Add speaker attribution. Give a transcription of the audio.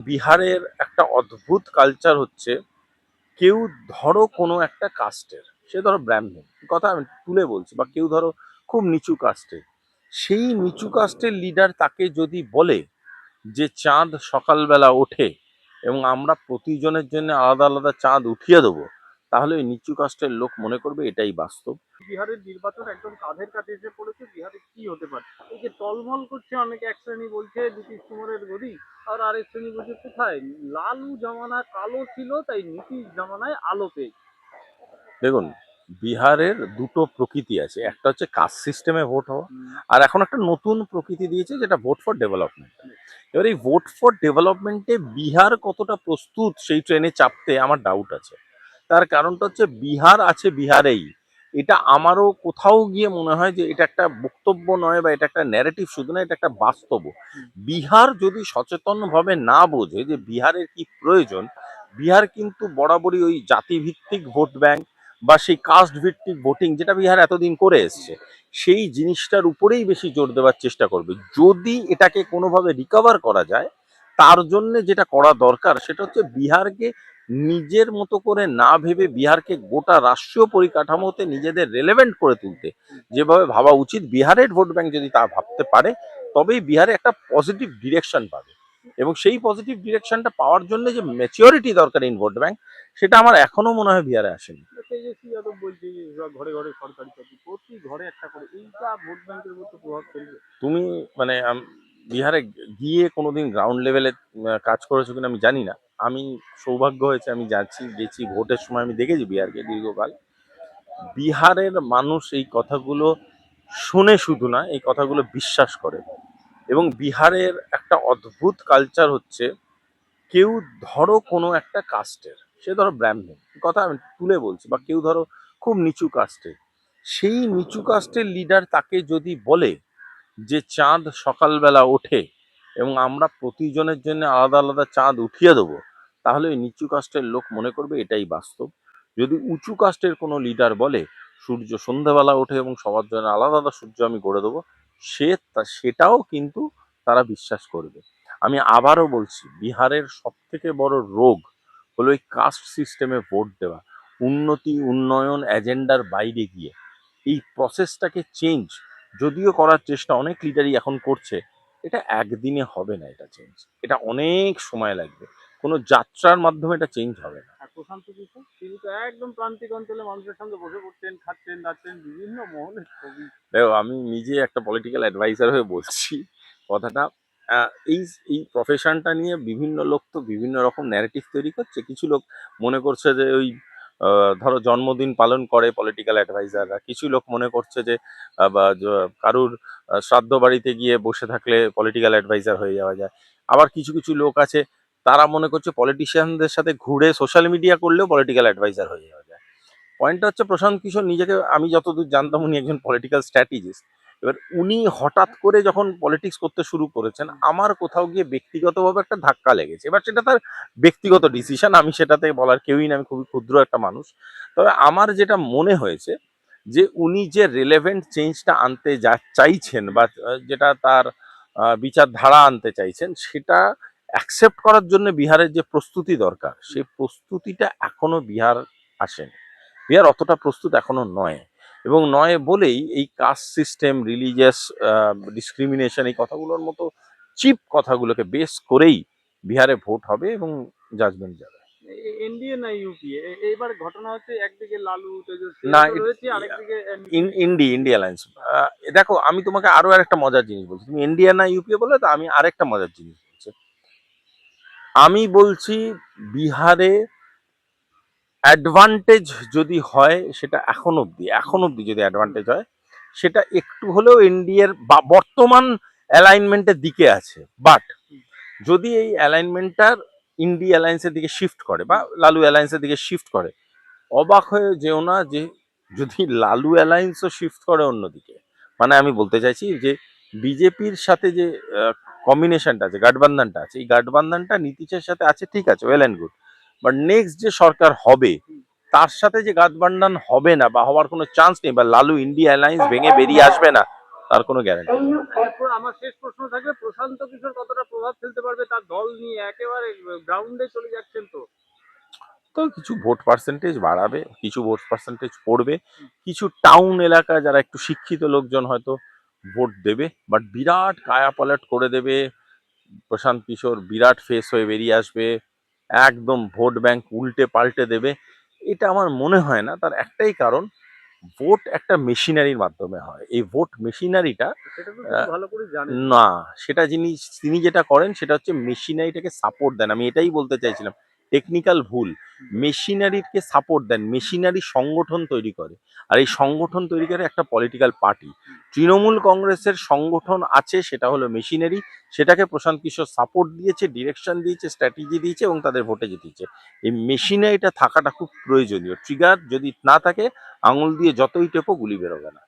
Speaker 1: বিহারের একটা অদ্ভুত কালচার হচ্ছে, কেউ ধরো কোনো একটা কাস্টের সে ধরো ব্রাহ্মণ কথা আমি তুলে বলছি, বা কেউ ধরো খুব নিচু কাস্টের সেই নিচু কাস্টের লিডার তাকে যদি বলে যে চাঁদ সকালবেলা ওঠে এবং আমরা প্রতিজনের জন্য আলাদা আলাদা চাঁদ উঠিয়ে দেবো তাহলে ওই নিচু কাস্টের লোক মনে করবে এটাই বাস্তব।
Speaker 2: বিহারের নির্বাচন একদম কাঁধের কাছে এসে পড়েছে বিহারে কি হতে পারে? এই যে টলমল করছে অনেকে এক শ্রেণি বলছে নীতিশ কুমারের গদি আর আরেক শ্রেণি বলছে কোথায়? লালু জামানা কালো ছিল তাই নীতিশ জামানায় আলো পেয়েছে
Speaker 1: দেখুন বিহারের দুটো প্রকৃতি আছে একটা হচ্ছে কাস্ট সিস্টেমে ভোট হওয়া আর এখন একটা নতুন প্রকৃতি দিয়েছে যেটা ভোট ফর ডেভেলপমেন্ট। এবার এই ভোট ফর ডেভেলপমেন্টে বিহার কতটা প্রস্তুত সেই ট্রেনে চাপতে আমার ডাউট আছে। তার কারণটা হচ্ছে বিহার আছে বিহারেই। এটা আমারও কোথাও গিয়ে মনে হয় যে এটা একটা বক্তব্য নয় বা এটা একটা ন্যারেটিভ শুধু না এটা একটা বাস্তব। বিহার যদি সচেতনভাবে না বোঝে যে বিহারের কি প্রয়োজন, বিহার কিন্তু বরাবরই ওই জাতিভিত্তিক ভোট ব্যাংক বা সেই কাস্ট ভিত্তিক ভোটিং যেটা বিহার এতদিন করে এসছে, সেই জিনিসটার উপরেই বেশি জোর দেওয়ার চেষ্টা করবে। যদি এটাকে কোনোভাবে রিকভার করা যায়, তার জন্য যেটা করা দরকার সেটা হচ্ছে বিহারকে নিজের মতো করে না ভেবে বিহারকে গোটা রাষ্ট্রীয় পরিকাঠামোতে নিজেদের রেলেভেন্ট করে তুলতে। যেভাবে ভাবা উচিত বিহারের ভোট ব্যাংক যদি তা ভাবতে পারে তবেই বিহারে একটা পজিটিভ ডিরেকশন পাবে। এবং সেই পজিটিভ ডিরেকশনটা পাওয়ার জন্য যে ম্যাচিওরিটি দরকার ইন ভোট ব্যাংক সেটা আমার এখনও মনে হয় বিহারে আসেনি।
Speaker 2: তেজস্বী যাদব বলছে যে সব ঘরে ঘরে সরকারি চাকরি প্রতি ঘরে একটা করে এইটা ভোট ব্যাংকের উপর প্রভাব ফেলবে?
Speaker 1: তুমি মানে বিহারে গিয়ে কোনোদিন গ্রাউন্ড লেভেলে কাজ করেছ কিনা আমি জানি না। আমি সৌভাগ্য হয়েছে, আমি যাচ্ছি, গেছি, ভোটের সময় আমি দেখেছি বিহারকে দীর্ঘকাল। বিহারের মানুষ এই কথাগুলো শুনে শুধু না, এই কথাগুলো বিশ্বাস করে। এবং বিহারের একটা অদ্ভুত কালচার হচ্ছে, কেউ ধরো কোনো একটা কাস্টের সে ধরো ব্রাহ্মণ, কথা আমি তুলে বলছি, বা কেউ ধরো খুব নিচু কাস্টের সেই নিচু কাস্টের লিডার তাকে যদি বলে যে চাঁদ সকালবেলা ওঠে, এবং আমরা প্রতিজনের জন্য আলাদা আলাদা চাঁদ উঠিয়ে দেবো তাহলে ওই নিচু কাস্টের লোক মনে করবে এটাই বাস্তব। যদি উঁচু কাস্টের কোনো লিডার বলে, সূর্য সন্ধ্যাবেলা ওঠে এবং সবার জন্য আলাদা আলাদা সূর্য আমি গড়ে দেবো, সে সেটাও কিন্তু তারা বিশ্বাস করবে। আমি আবারও বলছি, বিহারের সব থেকে বড় রোগ হলো এই কাস্ট সিস্টেমে ভোট দেওয়া, উন্নতি, উন্নয়ন এজেন্ডার বাইরে গিয়ে। এই প্রসেসটাকে চেঞ্জ যদিও করার চেষ্টা অনেক লিডারই এখন করছে, এটা একদিনে হবে না এটা চেঞ্জ এটা অনেক সময় লাগবে। কোনো যাত্রার মাধ্যমে এটা চেঞ্জ হবে না।
Speaker 2: প্রশান্ত কিশোর তিনি তো একদম প্রান্তিক অঞ্চলে মানুষের সঙ্গে বসে পড়তেন খাচ্ছেন দাচ্ছেন বিভিন্ন মহলের ছবি।
Speaker 1: দেখো আমি নিজে একটা পলিটিক্যাল অ্যাডভাইজার হয়ে বলছি কথাটা। এই এই প্রফেশনটা নিয়ে বিভিন্ন লোক তো বিভিন্ন রকম ন্যারেটিভ তৈরি করছে। কিছু লোক মনে করছে যে ওই ধরো জন্মদিন পালন করে পলিটিক্যাল অ্যাডভাইজাররা কিছু লোক মনে করছে যে বা কারুর শ্রাদ্ধ বাড়িতে গিয়ে বসে থাকলে পলিটিক্যাল অ্যাডভাইজার হয়ে যাওয়া যায়। আবার কিছু কিছু লোক আছে তারা মনে করছে পলিটিশিয়ানদের সাথে ঘুরে সোশ্যাল মিডিয়া করলেও পলিটিক্যাল অ্যাডভাইজার হয়ে যাওয়া যায় পয়েন্টটা হচ্ছে প্রশান্ত কিশোর নিজেকে, আমি যতদূর জানতাম উনি একজন পলিটিক্যাল স্ট্র্যাটেজিস্ট এবার উনি হঠাৎ করে যখন পলিটিক্স করতে শুরু করেছেন, আমার কোথাও গিয়ে ব্যক্তিগতভাবে একটা ধাক্কা লেগেছে। এবার সেটা তার ব্যক্তিগত ডিসিশন আমি সেটাতে বলার কেউই না, আমি খুবই ক্ষুদ্র একটা মানুষ। তবে আমার যেটা মনে হয়েছে যে উনি যে রেলেভেন্ট চেঞ্জটা আনতে যা চাইছেন বা যেটা তার বিচারধারা আনতে চাইছেন, সেটা অ্যাকসেপ্ট করার জন্য বিহারের যে প্রস্তুতি দরকার সেই প্রস্তুতিটা এখনও বিহার আসেনি। বিহার অতটা প্রস্তুত এখনও নয় এবং নয় বলেই এই কাস্ট সিস্টেম রিলিজিয়াস ডিসক্রিমিনেশন এই কথাগুলোর মতো চিপ কথাগুলোকে বেস করেই বিহারে ভোট হবে এবং জাজমেন্ট যাবে।
Speaker 2: এনডিএ না ইউপিএ এবার ঘটনা হচ্ছে একদিকে লালু
Speaker 1: না,
Speaker 2: তো
Speaker 1: it-
Speaker 2: রয়েছে আরেকদিকে
Speaker 1: ইন- ইন্ডি অ্যালায়েন্স দেখো আমি তোমাকে আরও একটা মজার জিনিস বলছি। তুমি ইন্ডিয়া না ইউপিএ বলে তো আমি আরেকটা মজার জিনিস আমি বলছি বিহারে অ্যাডভান্টেজ যদি হয়, সেটা এখন অবধি এখন অবধি যদি অ্যাডভান্টেজ হয়, সেটা একটু হলেও এনডিএর বর্তমান অ্যালাইনমেন্টের দিকে আছে। বাট যদি এই অ্যালাইনমেন্টটার ইন্ডি অ্যালায়েন্সের দিকে শিফট করে বা লালু অ্যালায়েন্সের দিকে শিফট করে, অবাক হয়ে যেও না যে যদি লালু অ্যালায়েন্সও শিফট করে অন্যদিকে। মানে আমি বলতে চাইছি যে বিজেপির সাথে যে কম্বিনেশনটা আছে গাঠবান্ধানটা আছে এই গাঠবান্ধানটা নীতিশের সাথে আছে ঠিক আছে well and good but next যে সরকার হবে তার সাথে যে গাঠবান্ধান হবে না বা হওয়ার কোনো চান্স নেই বা লালু ইন্ডিয়া অ্যালায়েন্স ভেঙে বেরিয়ে আসবে না তার কোনো গ্যারান্টি
Speaker 2: আমার শেষ প্রশ্ন থাকবে প্রশান্ত কিশোর কতটা প্রভাব ফেলতে পারবে তার দল নিয়ে? একেবারে গ্রাউন্ডে চলে যাচ্ছেন তো।
Speaker 1: তো কিছু ভোট পার্সেন্টেজ বাড়াবে কিছু ভোট পার্সেন্টেজ পড়বে কিছু টাউন এলাকা যারা একটু শিক্ষিত লোকজন হয়তো ভোট দেবে বাট বিরাট কায়াপালট করে দেবে। প্রশান্ত কিশোর বিরাট ফেস হয়ে বেরিয়ে আসবে একদম ভোট ব্যাংক উল্টে পাল্টে দেবে। এটা আমার মনে হয় না তার একটাই কারণ ভোট একটা মেশিনারির মাধ্যমে হয়। এই ভোট মেশিনারিটা না সেটা যিনি তিনি যেটা করেন সেটা হচ্ছে মেশিনারিটাকে সাপোর্ট দেন। আমি এটাই বলতে চাইছিলাম। টেকনিক্যাল ভুল মেশিনারিকে সাপোর্ট দেন মেশিনারি সংগঠন তৈরি করে। আর এই সংগঠন তৈরি করে একটা পলিটিক্যাল পার্টি তৃণমূল কংগ্রেসের সংগঠন আছে, সেটা হলো মেশিনারি সেটাকে প্রশান্ত কিশোর সাপোর্ট দিয়েছে ডিরেকশন দিয়েছে স্ট্র্যাটেজি দিয়েছে এবং তাদের ভোটে জিতিয়েছে। এই মেশিনারিটা থাকাটা খুব প্রয়োজনীয়। ট্রিগার যদি না থাকে, আঙুল দিয়ে যতই টেপো, গুলি বেরোবে না।